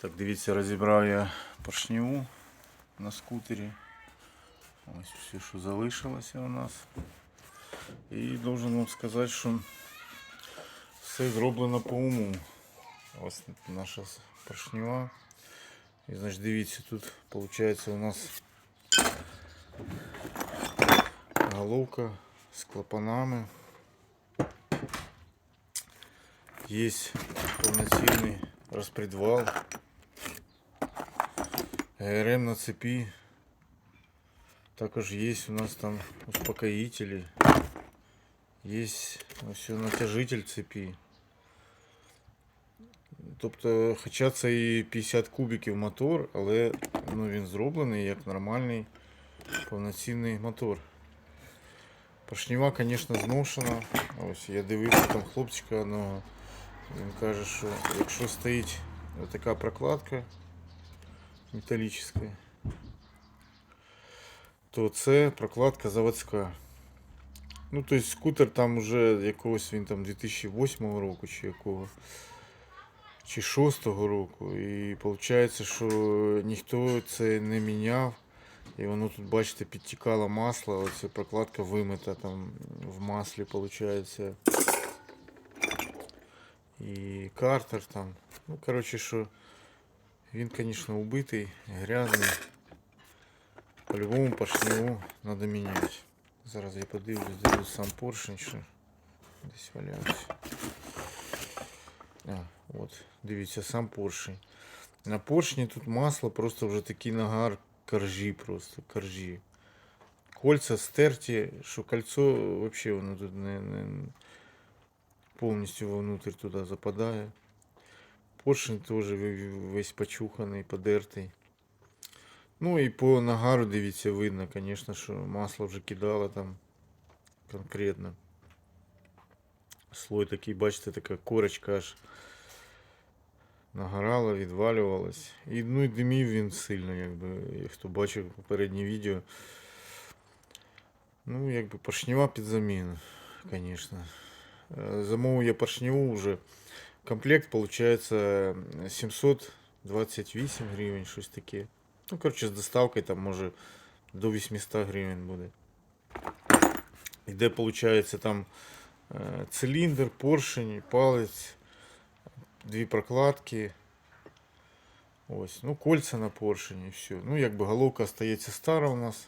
Так, дивіться, розібрав я поршневу на скутері. Ось все, що залишилося у нас. І должен вам сказати, що все зроблено по уму. Ось наша поршнева. І значить, дивіться, тут виходить у нас головка з клапанами. Є повноцінний розпредвал. ГРМ на цепі. Також є у нас там успокоїтелі. Є ось натяжитель цепі. Тобто, хоча це і 50 кубиків мотор, але ну, він зроблений як нормальний повноцінний мотор. Поршнева, звісно, зношена. Ось я дивився там хлопчика одного. Він каже, що якщо стоїть така прокладка металічна, то це прокладка заводська. Ну, тобто скутер там уже якогось він там 2008 року чи якого. Чи 6 року. І виходить, що ніхто це не міняв. І воно тут, бачите, підтікало масло, оця прокладка вимита там в маслі, виходить. І картер там. Ну, коротше, що він, звісно, убитий, грязний. По-любому поршневу треба міняти. Зараз я подивлюсь, тут сам поршень, що десь валявся. А, от, дивіться, сам поршень. На поршні тут масло просто вже такий нагар коржі просто, коржі. Кольця стерті, що кольцо взагалі воно тут не, не повністю вовнутрь туди западає. Поршень теж весь почуханий, подертий. Ну і по нагару, дивіться, видно, звісно, що масло вже кидало там конкретно. Слой такий, бачите, така корочка аж нагорала, відвалювалась. І, ну і димів він сильно, якби, хто бачив попереднє відео. Ну, якби поршнева під заміну, звісно. Е, Замовив я поршневу вже. Комплект виходить 728 гривень, щось таке. Ну, коротше, з доставкою там може до 800 гривень буде. Іде, виходить, там е, циліндр, поршень, палець, дві прокладки. Ось, ну, кольця на поршені, все. Ну, якби головка остається стара у нас.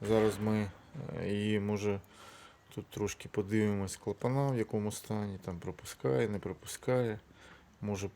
Зараз ми е, її може тут трошки подивимось клапана, в якому стані, там пропускає, не пропускає. Може